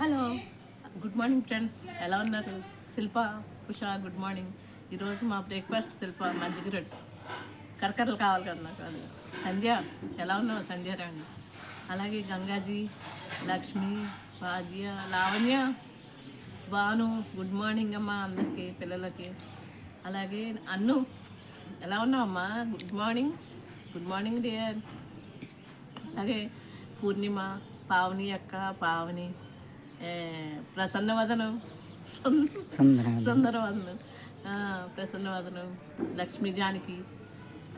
Hello good morning friends ఎలా ఉన్నారు? శిల్ప Usha good morning ఈరోజు మా బ్రేక్ఫాస్ట్ శిల్ప మజ్జిగ రొట్టె కరకరలు కావాలి కదా నాకు అది. సంధ్య ఎలా ఉన్నావు? సంధ్య రాణి. అలాగే గంగాజీ లక్ష్మి భాగ్య లావణ్య భాను గుడ్ మార్నింగ్ అమ్మా అందరికీ పిల్లలకి. అలాగే అన్ను ఎలా ఉన్నావమ్మా? Good morning good morning dear అలాగే పూర్ణిమ పావని అక్క పావని. ప్రసన్నవదనం. సుందరం సుందరవదనం ప్రసన్నవదనం. Lakshmi Janaki.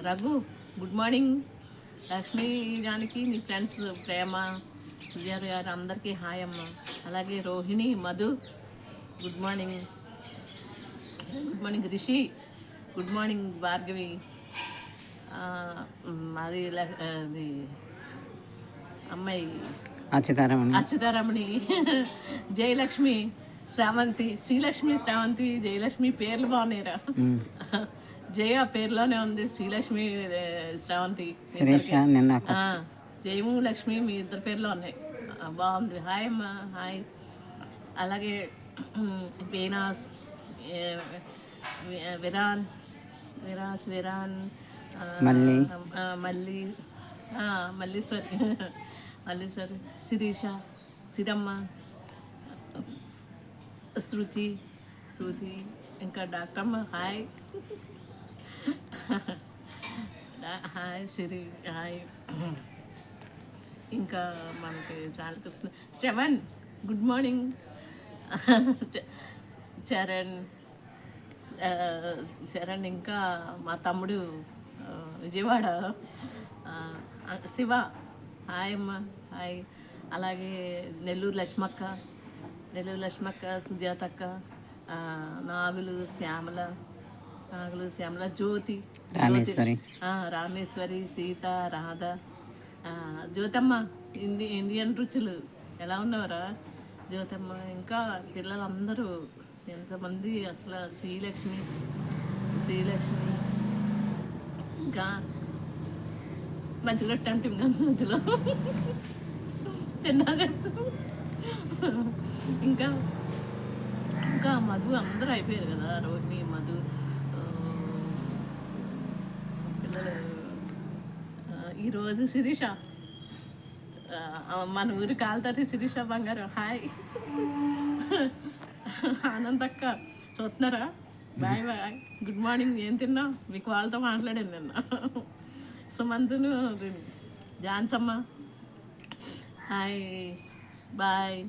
Raghu good morning. Lakshmi Janaki నీ ఫ్రెండ్స్ ప్రేమ సుజాత గారు అందరికీ హాయ్ అమ్మ. అలాగే Rohini Madhu good morning. Good morning Rishi good morning Bhargavi. మ్, అది అది అమ్మాయి అచ్యుతారమణి. అచ్యుతారమణి. జయలక్ష్మి శ్రావంతి శ్రీలక్ష్మి శ్రావంతి జయలక్ష్మి పేర్లు బాగున్నాయిరా. జయ పేరులోనే ఉంది శ్రీలక్ష్మి శ్రావంతి. నిన్న జయము లక్ష్మి మీ ఇద్దరు పేర్లో ఉన్నాయి. బాగుంది. హాయ్ అమ్మా హాయ్. అలాగే వీనాస్ విరాన్ విరాస్ విరాన్ ఆ, మల్లి. ఆ, మల్లి. ఆ, మల్లీశ్వరి మల్లీశ్వరి శిరీష సిరమ్మ శృతి శృతి ఇంకా డాక్టర్ అమ్మ హాయ్ హాయ్ సిరి హాయ్ ఇంకా మనకి చాలా స్టెవెన్ గుడ్ మార్నింగ్ చరణ్ ఆ, చరణ్ ఇంకా మా తమ్ముడు ఆ, విజయవాడ ఆ, శివ హాయ్ అమ్మ హాయ్. అలాగే నెల్లూరు లక్ష్మక్క నెల్లూరు లక్ష్మక్క సుజాతక్క నాగులు శ్యామల నాగులు శ్యామల జ్యోతి. రామేశ్వరి. రామేశ్వరి సీత రాధ. జ్యోతమ్మ ఇండి ఇండియన్ రుచులు. ఎలా ఉన్నావురా? జ్యోతమ్మ ఇంకా పిల్లలందరూ ఎంతమంది అసలు శ్రీలక్ష్మి శ్రీలక్ష్మి ఇంకా మంచిగా తిన్నాను మధ్యలో. తిన్నా ఇంకా ఇంకా మధు అందరూ అయిపోయారు కదా రోహిణి మధు పిల్లలు ఈరోజు శిరీష మన ఊరి కాలుతరి శిరీష బంగారు. హాయ్. ఆనందక్క చూస్తున్నారా? Bye bye. Good morning. ఏం తిన్నా మీకు వాళ్ళతో మాట్లాడాను నిన్న. సుమంతును జాన్సమ్మ. హాయ్. బాయ్.